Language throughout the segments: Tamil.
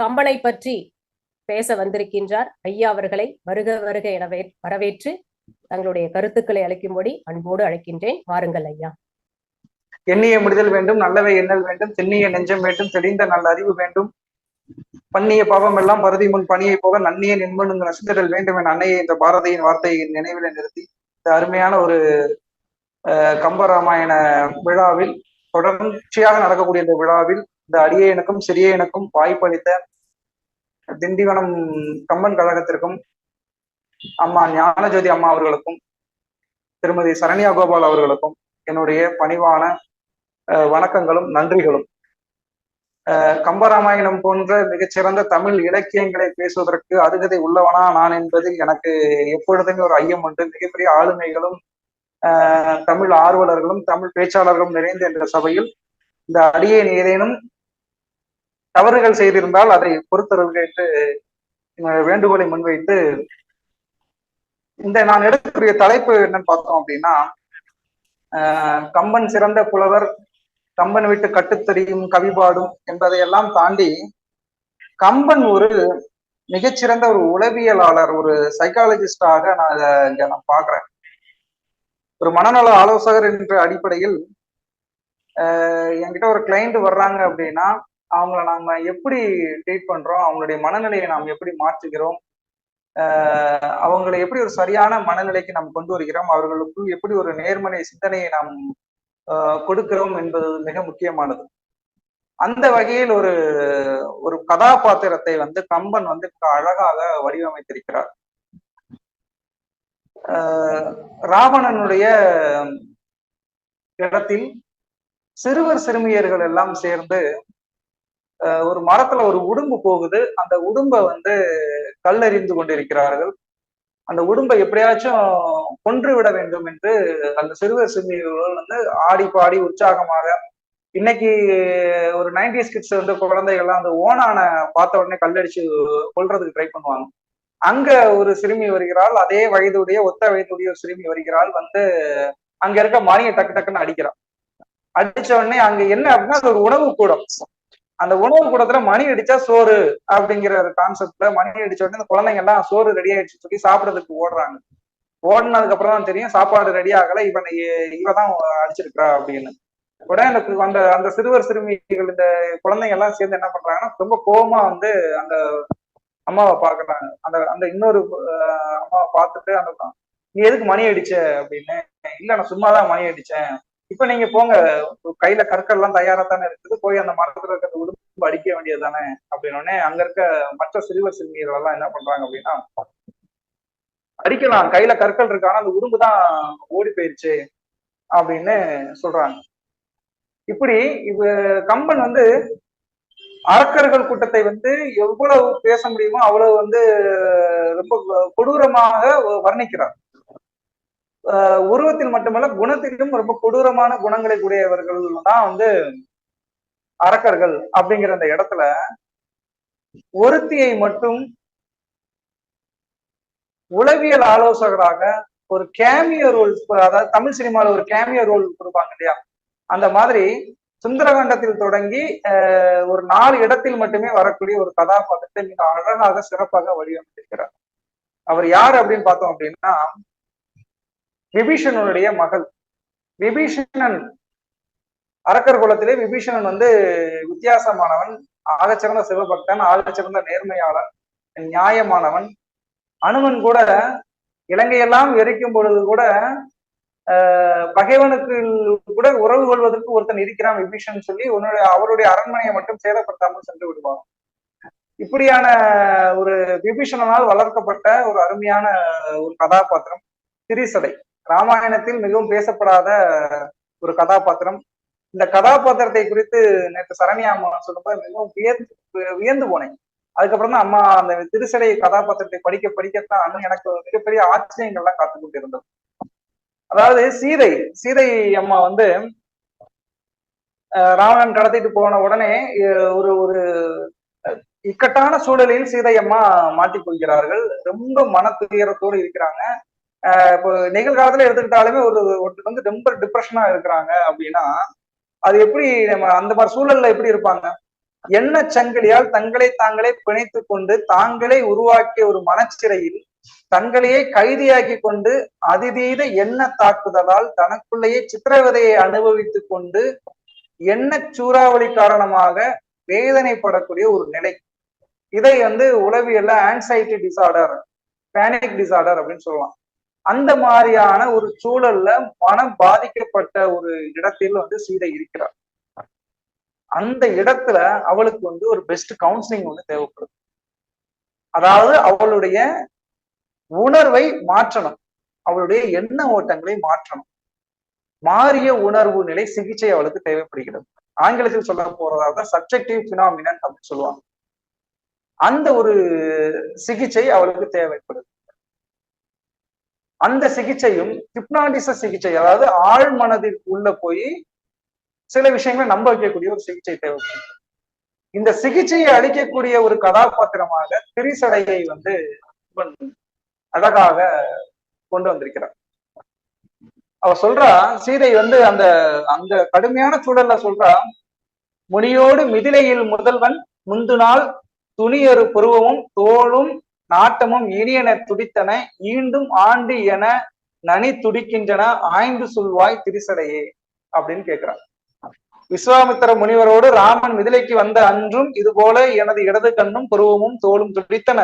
கம்பனை பற்றி பேச வந்திருக்கின்றார். ஐயா அவர்களை வருக வருக என வரவேற்று தங்களுடைய கருத்துக்களை அளிக்கும்படி அன்போடு அழைக்கின்றேன். வாருங்கள் ஐயா. எண்ணிய முடிதல் வேண்டும் நல்லவை எண்ணல் வேண்டும் தென்னிய நெஞ்சம் வேண்டும் தெளிந்த நல்ல அறிவு வேண்டும். பண்ணிய பாவம் எல்லாம் பருதி முன் பணியை போக நன்னிய நின்மனுங்க நசுந்தரல் வேண்டும் என அன்னையை இந்த பாரதியின் வார்த்தையை நினைவில் நிறுத்தி இந்த அருமையான ஒரு அஹ், கம்பராமாயண விழாவில் தொடர்ச்சியாக நடக்கக்கூடிய இந்த விழாவில் இந்த அடியேனுக்கும் சிறியனுக்கும் வாய்ப்பளித்த திண்டிவனம் கம்பன் கழகத்திற்கும் அம்மா ஞானஜோதி அம்மா அவர்களுக்கும் திருமதி சரண்யா கோபால் அவர்களுக்கும் என்னுடைய பணிவான அஹ், வணக்கங்களும் நன்றிகளும். கம்பராமாயணம் போன்ற மிகச்சிறந்த தமிழ் இலக்கியங்களை பேசுவதற்கு அருகதை உள்ளவனா நான் என்பதில் எனக்கு எப்பொழுதுமே ஒரு ஐயம் உண்டு. மிகப்பெரிய ஆளுமைகளும் தமிழ் ஆர்வலர்களும் தமிழ் பேச்சாளர்களும் நிறைந்த இந்த சபையில் இந்த அடியேன் ஏதேனும் தவறுகள் செய்திருந்தால் அதை பொறுத்தவர்கள் என்று வேண்டுகோளை முன்வைத்து இந்த நான் எடுக்கக்கூடிய தலைப்பு என்னன்னு பார்த்தோம் அப்படின்னா ஆஹ் கம்பன் சிறந்த புலவர் கம்பன் விட்டு கட்டுத்தறியும் கவிபாடும் என்பதையெல்லாம் தாண்டி கம்பன் ஒரு மிகச்சிறந்த ஒரு உளவியலாளர் ஒரு சைக்காலஜிஸ்டாக நான் இதை இங்க நான் பாக்குறேன் ஒரு மனநல ஆலோசகர் என்ற அடிப்படையில் என்கிட்ட ஒரு கிளைண்ட் வர்றாங்க அப்படின்னா அவங்கள நாம எப்படி ட்ரீட் பண்றோம்? அவங்களுடைய மனநிலையை நாம் எப்படி மாற்றுகிறோம்? ஆஹ் அவங்களை எப்படி ஒரு சரியான மனநிலைக்கு நாம் கொண்டு வருகிறோம்? அவர்களுக்குள் எப்படி ஒரு நேர்மறை சிந்தனையை நாம் ஆஹ் கொடுக்கிறோம் என்பது மிக முக்கியமானது. அந்த வகையில் ஒரு ஒரு கதாபாத்திரத்தை வந்து கம்பன் வந்து அழகாக வடிவமைத்திருக்கிறார். ஆஹ் ராவணனுடைய இடத்தில் சிறுவர் சிறுமியர்கள் எல்லாம் சேர்ந்து ஒரு மரத்துல ஒரு உடும்பு போகுது. அந்த உடும்பை வந்து கல்லறிந்து கொண்டிருக்கிறார்கள். அந்த உடும்பை எப்படியாச்சும் கொன்று விட வேண்டும் என்று அந்த சிறுவர் சிறுமிகள் வந்து ஆடி பாடி உற்சாகமாக இன்னைக்கு ஒரு நைன்டிஸ் கிட்ஸ் வந்து குழந்தைகள்லாம் அந்த ஓனான பார்த்த உடனே கல்லடிச்சு கொல்றதுக்கு ட்ரை பண்ணுவாங்க. அங்க ஒரு சிறுமி வருகிறாள். அதே வயதுடைய ஒத்த வயதுடைய ஒரு சிறுமி வருகிறாள். வந்து அங்க இருக்க மானியை டக்கு டக்குன்னு அடிக்கிறான் அடிச்ச உடனே அங்க என்ன அப்படின்னா அது ஒரு உணவு கூடம் அந்த உணவு கூடத்துல மணி அடிச்சா சோறு அப்படிங்கிற ஒரு கான்செப்ட்ல மணி அடிச்ச உடனே இந்த குழந்தைங்க எல்லாம் சோறு ரெடி ஆயிடுச்சு சொல்லி சாப்பிடறதுக்கு ஓடுறாங்க. ஓடினதுக்கு அப்புறம் தான் தெரியும் சாப்பாடு ரெடி ஆகல இவன் இவதான் அடிச்சிருக்கா அப்படின்னு. உடனே அந்த அந்த அந்த சிறுவர் சிறுமிகள் இந்த குழந்தைங்க எல்லாம் சேர்ந்து என்ன பண்றாங்கன்னா ரொம்ப கோபமா வந்து அந்த அம்மாவை பாக்குறாங்க அந்த அந்த இன்னொரு அம்மாவை பார்த்துட்டு அந்த நீ எதுக்கு மணி அடிச்ச? அப்படின்னு. இல்ல நான் சும்மாதான் மணி அடிச்சேன். இப்ப நீங்க போங்க. கையில கற்கள் எல்லாம் தயாரா தானே இருக்குது. போய் அந்த மரத்துல இருக்கிற உடம்பு அடிக்க வேண்டியது தானே அப்படின்னு அங்க இருக்க மற்ற சிறுவர் சிறுமியர்கள் எல்லாம் என்ன பண்றாங்க அப்படின்னா அடிக்கலாம். கையில கற்கள் இருக்கு. ஆனா அந்த உடும்பு தான் ஓடி போயிருச்சு அப்படின்னு சொல்றாங்க. இப்படி இவ கம்பன் வந்து அரக்கர்கள் கூட்டத்தை வந்து எவ்வளவு பேச முடியுமோ அவ்வளவு வந்து ரொம்ப கொடூரமாக வர்ணிக்கிறார். உருவத்தில் மட்டுமல்ல குணத்திலும் ரொம்ப கொடூரமான குணங்களை கூடியவர்கள் தான் வந்து அரக்கர்கள் அப்படிங்கிற அந்த இடத்துல ஒருத்தியை மட்டும் உளவியல் ஆலோசகராக ஒரு கேமியோ ரோல் அதாவது தமிழ் சினிமால ஒரு கேமியோ ரோல் கொடுப்பாங்க இல்லையா? அந்த மாதிரி சுந்தரகாண்டத்தில் தொடங்கி ஒரு நாலு இடத்தில் மட்டுமே வரக்கூடிய ஒரு கதாபாத்திரத்தை மிக அழகாக சிறப்பாக வடிவமைத்திருக்கிறார். அவர் யார் அப்படின்னு பார்த்தோம் அப்படின்னா விபீஷணனுடைய மகள். விபீஷணன் அரக்கர் குலத்திலே விபீஷணன் வந்து வித்தியாசமானவன் ஆகச்சிறந்த சிவபக்தன் ஆகச்சிறந்த நேர்மையாளன் நியாயமானவன். அனுமன் கூட இலங்கையெல்லாம் எரிக்கும் பொழுது கூட ஆஹ் பகைவனுக்கு கூட உறவு கொள்வதற்கு ஒருத்தன் இருக்கிறான் விபீஷன் சொல்லி உன்னுடைய அவருடைய அரண்மனையை மட்டும் சேதப்படுத்தாமல் சென்று விடுவான். இப்படியான ஒரு விபீஷணனால் வளர்க்கப்பட்ட ஒரு அருமையான ஒரு கதாபாத்திரம் திரிசடை. ராமாயணத்தில் மிகவும் பேசப்படாத ஒரு கதாபாத்திரம். இந்த கதாபாத்திரத்தை குறித்து நேற்று சரண்யா அம்மா சொல்லும்போது மிகவும் வியந்து வியந்து போனேன். அதுக்கப்புறம் தான் அம்மா அந்த திருசடை கதாபாத்திரத்தை படிக்க படிக்கத்தான் எனக்கு மிகப்பெரிய ஆச்சரியங்கள்லாம் காத்து கொண்டு இருந்தது அதாவது சீதை சீதை அம்மா வந்து ராவணன் கடத்திட்டு போன உடனே ஒரு ஒரு இக்கட்டான சூழலில் சீதை அம்மா மாட்டிக்கொள்கிறார்கள். ரொம்ப மன துயரத்தோடு இருக்கிறாங்க. இப்போ நிகழ்காலத்துல எடுத்துக்கிட்டாலுமே ஒரு ஒருத்தர் வந்து ரொம்ப டிப்ரெஷனா இருக்கிறாங்க அப்படின்னா அது எப்படி நம்ம அந்த மாதிரி சூழல்ல எப்படி இருப்பாங்க? என்ன சங்கிலியால் தங்களை தாங்களே பிணைத்து கொண்டு தாங்களே உருவாக்கிய ஒரு மனச்சிறையில் தங்களையே கைதியாக்கி கொண்டு அதிதீத எண்ண தாக்குதலால் தனக்குள்ளேயே சித்திரவதையை அனுபவித்துக் கொண்டு எண்ண சூறாவளி காரணமாக வேதனைப்படக்கூடிய ஒரு நிலை. இதை வந்து உளவியல்ல ஆன்சைட்டி டிசார்டர் பேனிக் டிசார்டர் அப்படின்னு சொல்லலாம். அந்த மாதிரியான ஒரு சூழல்ல மனம் பாதிக்கப்பட்ட ஒரு இடத்தில் வந்து சீதை இருக்கிறார் அந்த இடத்துல அவளுக்கு வந்து ஒரு பெஸ்ட் கவுன்சிலிங் வந்து தேவைப்படுது. அதாவது அவளுடைய உணர்வை மாற்றணும். அவளுடைய எண்ண ஓட்டங்களை மாற்றணும். மாறிய உணர்வு நிலை சிகிச்சை அவளுக்கு தேவைப்படுகிறது. ஆங்கிலத்தில் சொல்ல போறதாக சப்ஜெக்டிவ் பினாமினன் அப்படின்னு சொல்லுவாங்க. அந்த ஒரு சிகிச்சை அவளுக்கு தேவைப்படுது. அந்த சிகிச்சையும் ஹிப்னாடிச சிகிச்சை அதாவது ஆழ் மனதில் உள்ள போய் சில விஷயங்களை நம்ப வைக்கக்கூடிய ஒரு சிகிச்சை தேவைப்படுது. இந்த சிகிச்சையை அளிக்கக்கூடிய ஒரு கதாபாத்திரமாக திரிசடையை வந்து அழகாக கொண்டு வந்திருக்கிறார் அவ சொல்றா சீதை வந்து அந்த அந்த கடுமையான சூழல்ல சொல்றா முனியோடு மிதிலையில் முதல்வன் முந்து நாள் துணியொரு புருவமும் தோளும் நாட்டமும் இனியன துடித்தன ஈண்டும் ஆண்டு என நனி துடிக்கின்றன ஆய்ந்து சொல்வாய் திரிசடையே அப்படின்னு கேட்கிறான் விஸ்வாமித்திர முனிவரோடு ராமன் மிதிலைக்கு வந்த அன்றும் இது போல எனது இடது கண்ணும் புருவமும் தோளும் துடித்தன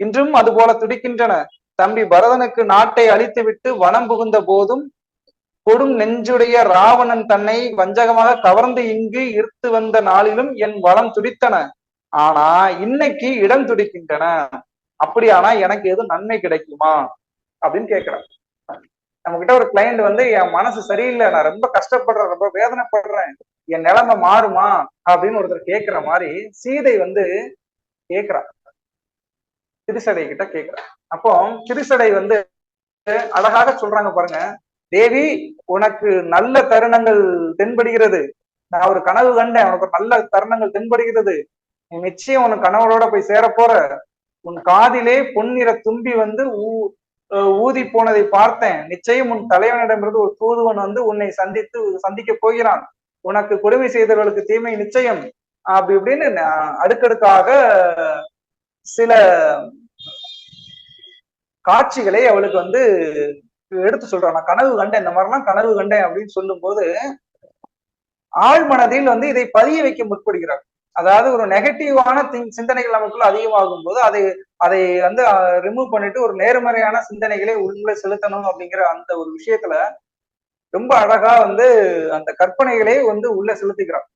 இன்றும் அது போல துடிக்கின்றன. தம்பி பரதனுக்கு நாட்டை அழித்துவிட்டு வனம் புகுந்த போதும் கொடும் நெஞ்சுடைய ராவணன் தன்னை வஞ்சகமாக கவர்ந்து இங்கு இருத்து வந்த நாளிலும் என் வளம் துடித்தன. ஆனா இன்னைக்கு இடம் துடிக்கின்றன. அப்படியானா எனக்கு எதுவும் நன்மை கிடைக்குமா? அப்படின்னு கேட்கிறேன் நம்ம கிட்ட ஒரு கிளைண்ட் வந்து என் மனசு சரியில்லை நான் ரொம்ப கஷ்டப்படுறேன் ரொம்ப வேதனைப்படுறேன் என் நிலைமை மாறுமா? அப்படின்னு ஒருத்தர் கேட்கிற மாதிரி சீதை வந்து கேக்குறா. திருசடை கிட்ட கேக்குறா. அப்போ திருசடை வந்து அழகாக சொல்றாங்க பாருங்க. தேவி உனக்கு நல்ல தருணங்கள் தென்படுகிறது. நான் ஒரு கனவு கண்டேன் உனக்கு நல்ல தருணங்கள் தென்படுகிறது. நிச்சயம் உனக்கு கனவுகளோட போய் சேர போற உன் காதிலே பொன்னிற தும்பி வந்து ஊ ஊதி போனதை பார்த்தேன். நிச்சயம் உன் தலைவனிடமிருந்து ஒரு தூதுவன் வந்து உன்னை சந்தித்து சந்திக்க போகிறான். உனக்கு கொடுமை செய்தவர்களுக்கு தீமை நிச்சயம். அப்படி இப்படின்னு அடுக்கடுக்காக சில காட்சிகளை அவளுக்கு வந்து எடுத்து சொல்றான். நான் கனவு கண்டேன். இந்த மாதிரிலாம் கனவு கண்டேன் அப்படின்னு சொல்லும் போது ஆழ்மனதில் வந்து இதை பதிய வைக்க முற்படுகிறார் அதாவது ஒரு நெகட்டிவான சிந்தனைகள் நமக்குள்ள அதிகமாகும் போது அதை அதை வந்து ரிமூவ் பண்ணிட்டு ஒரு நேர்மறையான சிந்தனைகளை உள்ள செலுத்தணும் அப்படிங்கிற அந்த ஒரு விஷயத்துல ரொம்ப அழகா வந்து அந்த கற்பனைகளை வந்து உள்ள செலுத்திக்கிறான்.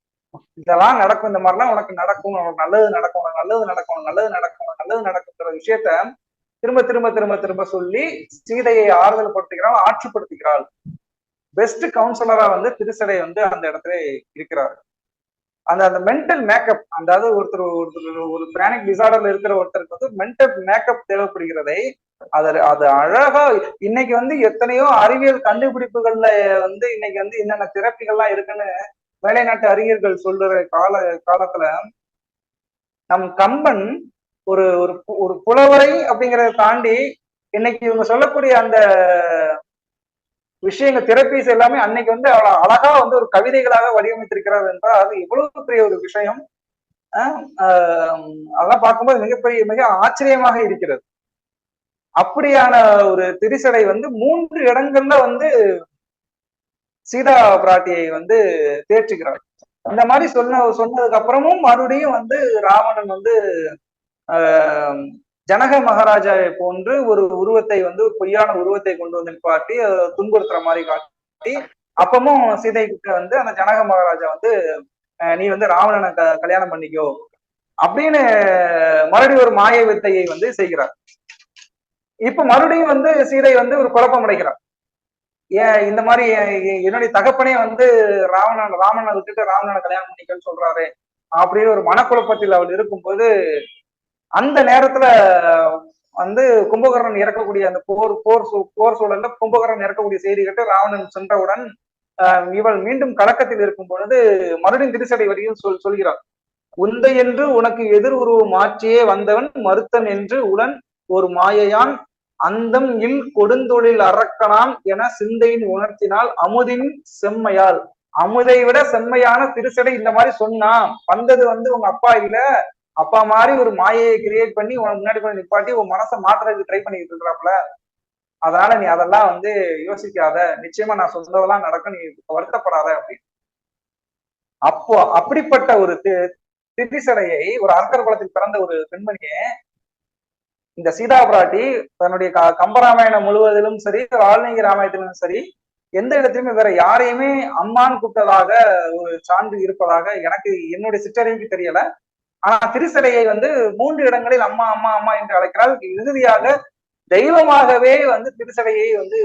இதெல்லாம் நடக்கும் இந்த மாதிரிலாம் உனக்கு நடக்கும் உனக்கு நல்லது நடக்கும் உனக்கு நல்லது நடக்கும் நல்லது நடக்கும் நல்லது நடக்குங்கிற விஷயத்த திரும்ப திரும்ப திரும்ப திரும்ப சொல்லி சீதையை ஆறுதல் படுத்துகிறாள் ஆட்சிப்படுத்துகிறாள். பெஸ்ட் கவுன்சிலரா வந்து திருசடை வந்து அந்த இடத்துல இருக்கிறார்கள் அந்த அந்த மென்டல் மேக்கப் அதாவது ஒருத்தர் ஒருத்தர் ஒரு பிரானிக் டிசார்டர்ல இருக்கிற ஒருத்தருக்கு வந்து மென்டல் மேக்கப் தேவைப்படுகிறதை அது அது அழகா இன்னைக்கு வந்து எத்தனையோ அறிவியல் கண்டுபிடிப்புகள்ல வந்து இன்னைக்கு வந்து என்னென்ன திறப்பிகள்லாம் இருக்குன்னு மேலைநாட்டு அறிஞர்கள் சொல்லுற கால காலத்துல நம் கம்பன் ஒரு ஒரு ஒரு புலவரை அப்படிங்கிறத தாண்டி இன்னைக்கு இவங்க சொல்லக்கூடிய அந்த விஷயங்கள் திறப்பீஸ் எல்லாமே அன்னைக்கு வந்து அவ்வளவு அழகா வந்து ஒரு கவிதைகளாக வடிவமைத்திருக்கிறார் என்றால் அது இவ்வளவு பெரிய ஒரு விஷயம். அதெல்லாம் பார்க்கும்போது மிகப்பெரிய மிக ஆச்சரியமாக இருக்கிறது. அப்படியான ஒரு திரிசடை வந்து மூன்று இடங்கள்ல வந்து சீதா பிராட்டியை வந்து தேற்றுகிறார் இந்த மாதிரி சொன்ன சொன்னதுக்கு அப்புறமும் மறுபடியும் வந்து ராவணன் வந்து ஜனக மகாராஜாவை போன்று ஒரு உருவத்தை வந்து ஒரு பொய்யான உருவத்தை கொண்டு வந்து காட்டி துன்புறுத்துற மாதிரி காட்டி அப்பமும் சீதை கிட்ட வந்து அந்த ஜனக மகாராஜா வந்து நீ வந்து ராவணனை க கல்யாணம் பண்ணிக்கோ அப்படின்னு மறுபடியும் ஒரு மாய வித்தையை வந்து செய்கிறார். இப்ப மறுபடியும் வந்து சீதை வந்து ஒரு குழப்பம் அடைகிறார். ஏன் இந்த மாதிரி என்னுடைய தகப்பனே வந்து ராவணன் ராமனை விட்டுட்டு ராவணனை கல்யாணம் பண்ணிக்கன்னு சொல்றாரு அப்படின்னு ஒரு மனக்குழப்பத்தில் அவள் இருக்கும்போது அந்த நேரத்துல வந்து கும்பகர்ணன் இறக்கக்கூடிய அந்த போர் போர் போர் சூழல்ல கும்பகர்ணன் இறக்கக்கூடிய செய்தி கேட்டு ராவணன் சென்றவுடன் இவள் மீண்டும் கலக்கத்தில் இருக்கும் பொழுது மறுபடியும் திருசடை வரையும் சொல் சொல்கிறார் உந்தை என்று உனக்கு எதிர் உருவம் மாற்றியே வந்தவன் மறுத்தன் என்று உடன் ஒரு மாயையான் அந்தம் இல் கொடுந்தொழில் அறக்கனான் என சிந்தையின் உணர்த்தினால் அமுதின் செம்மையால். அமுதை விட செம்மையான திருசடை இந்த மாதிரி சொன்னான். வந்தது வந்து உங்க அப்பா இல்ல அப்பா மாதிரி ஒரு மாயையை கிரியேட் பண்ணி உனக்கு முன்னாடி கொஞ்சம் நிப்பாட்டி உன் மனசை மாத்துறதுக்கு ட்ரை பண்ணிட்டு இருக்கிறாப்ல அதனால நீ அதெல்லாம் வந்து யோசிக்காத. நிச்சயமா நான் சொல்றதெல்லாம் நடக்கும். நீ வருத்தப்படாத அப்படின்னு. அப்போ அப்படிப்பட்ட ஒரு தி- திரிசடையை ஒரு அரக்கர் குலத்தில் பிறந்த ஒரு பெண்மணியே இந்த சீதா பிராட்டி தன்னுடைய க- கம்பராமாயணம் முழுவதிலும் சரி வால்மீகி ராமாயணத்திலும் சரி எந்த இடத்துலயுமே வேற யாரையுமே அம்மான்னு கூப்பிட்டதாக ஒரு சான்று இருப்பதாக எனக்கு என்னுடைய சிற்றறிவுக்கு தெரியல. ஆனா திருச்சடையை வந்து மூன்று இடங்களில் அம்மா அம்மா அம்மா என்று அழைக்கிறாள். இறுதியாக தெய்வமாகவே வந்து திருச்சடையை வந்து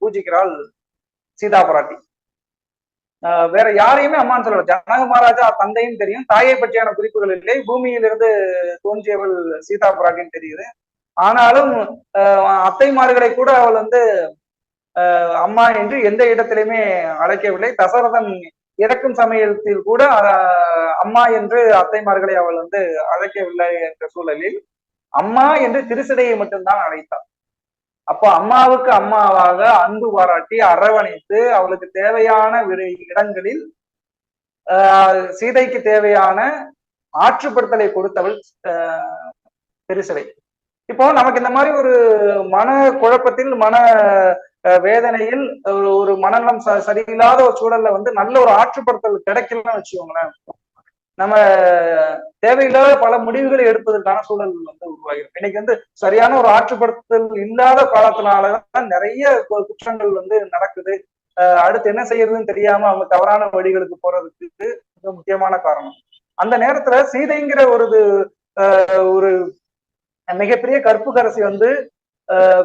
பூஜிக்கிறாள் சீதா பிராட்டி ஆஹ் வேற யாரையுமே அம்மான்னு சொல்லல. ஜனக மகாராஜா தந்தையும் தெரியும். தாயை பற்றியான குறிப்புகள் இல்லை. பூமியிலிருந்து தோன்றியவள் சீதா பிராட்டின்னு தெரியுது. ஆனாலும் அத்தைமார்களை கூட அவள் வந்து அம்மா என்று எந்த இடத்திலுமே அழைக்கவில்லை. தசரதன் இறக்கும் சமயத்தில் கூட அம்மா என்று அத்தைமார்களை அவள் வந்து அழைக்கவில்லை என்ற சூழலில் அம்மா என்று திருசடையை மட்டும்தான் அழைத்தாள். அப்போ அம்மாவுக்கு அம்மாவாக அன்பு பாராட்டி அரவணைத்து அவளுக்கு தேவையான விரு- இடங்களில் ஆஹ் சீதைக்கு தேவையான ஆற்றுப்படுத்தலை கொடுத்தவள் ஆஹ் திருசடை இப்போ நமக்கு இந்த மாதிரி ஒரு மன குழப்பத்தில் மன வேதனையில் ஒரு ஒரு மனநலம் ச- சரியில்லாத ஒரு சூழல்ல வந்து நல்ல ஒரு ஆற்றுப்படுத்தல் கிடைக்கலன்னு வச்சுக்கோங்களேன். நம்ம தேவையில்லாத பல முடிவுகளை எடுப்பதற்கான சூழல் வந்து உருவாகிடும். இன்னைக்கு வந்து சரியான ஒரு ஆற்றுப்படுத்தல் இல்லாத காலத்தினாலதான் நிறைய கு- குற்றங்கள் வந்து நடக்குது. அடுத்து என்ன செய்யறதுன்னு தெரியாம அவங்க தவறான வழிகளுக்கு போறதுக்கு மிக முக்கியமான காரணம். அந்த நேரத்துல சீதைங்கிற ஒரு இது, ஒரு மிகப்பெரிய கற்புக்கரசி வந்து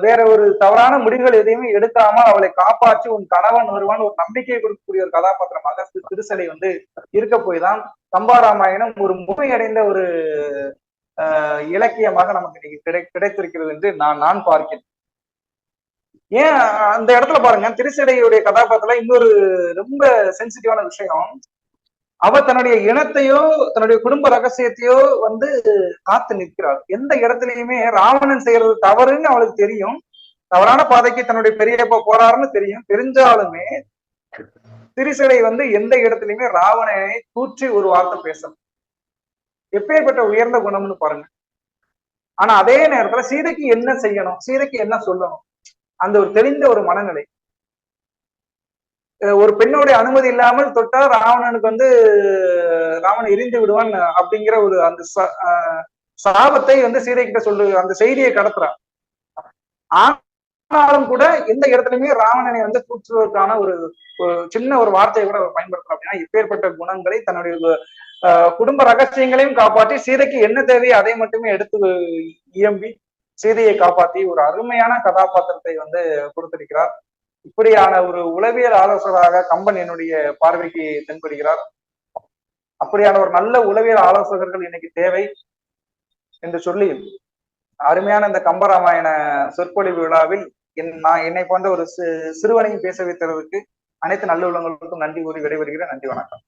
வேற ஒரு தவறான முடிவுகள் எதையுமே எடுக்காம அவளை காப்பாற்றி உன் கணவன் வருவான் ஒரு நம்பிக்கையை கொடுக்கக்கூடிய ஒரு கதாபாத்திரமாக திருசலை வந்து இருக்க போய்தான். கம்பாராமாயணம் ஒரு முறையடைந்த ஒரு அஹ் இலக்கியமாக நமக்கு இன்னைக்கு கிடை கிடைத்திருக்கிறது என்று நான் நான் பார்க்கிறேன். ஏன் அந்த இடத்துல பாருங்க திருசடையுடைய கதாபாத்திரம் இன்னொரு ரொம்ப சென்சிட்டிவான விஷயம் அவ தன்னுடைய இனத்தையோ தன்னுடைய குடும்ப ரகசியத்தையோ வந்து காத்து நிற்கிறாள். எந்த இடத்துலயுமே ராவணன் செய்யறது தவறுன்னு அவளுக்கு தெரியும். தவறான பாதைக்கு தன்னுடைய பெரியப்பா போறாருன்னு தெரியும். தெரிஞ்சாலுமே திரிசடை வந்து எந்த இடத்துலயுமே ராவணனை தூற்றி ஒரு வார்த்தை பேசணும் எப்பேற்பட்ட உயர்ந்த குணம்னு பாருங்க. ஆனா அதே நேரத்துல சீதைக்கு என்ன செய்யணும்? சீதைக்கு என்ன சொல்லணும்? அந்த ஒரு தெளிந்த ஒரு மனநிலை. ஒரு பெண்ணுடைய அனுமதி இல்லாமல் தொட்டா ராவணனுக்கு வந்து ராவணன் எரிந்து விடுவான் அப்படிங்கிற ஒரு அந்த ஆஹ் சாபத்தை வந்து சீதை கிட்ட சொல்லு அந்த செய்தியை கடத்துறான். ஆனாலும் கூட எந்த இடத்துலயுமே ராவணனை வந்து கூற்றுவதற்கான ஒரு சின்ன ஒரு வார்த்தையை கூட அவர் பயன்படுத்துறான் அப்படின்னா இப்பேற்பட்ட குணங்களை தன்னுடைய குடும்ப ரகசியங்களையும் காப்பாற்றி சீதைக்கு என்ன தேவையோ அதை மட்டுமே எடுத்து இயம்பி சீதையை காப்பாற்றி ஒரு அருமையான கதாபாத்திரத்தை வந்து கொடுத்திருக்கிறார். இப்படியான ஒரு உளவியல் ஆலோசகராக கம்பன் என்னுடைய பார்வைக்கு தென்படுகிறார். அப்படியான ஒரு நல்ல உளவியல் ஆலோசகர்கள் இன்னைக்கு தேவை என்று சொல்லி அருமையான இந்த கம்பராமாயண சொற்பொழிவு விழாவில் என் நான் என்னை போன்ற ஒரு சிறுவனையும் பேச வைத்ததற்கு அனைத்து நல்ல உள்ளங்களுக்கும் நன்றி கூறி விடைபெறுகிறேன். நன்றி வணக்கம்.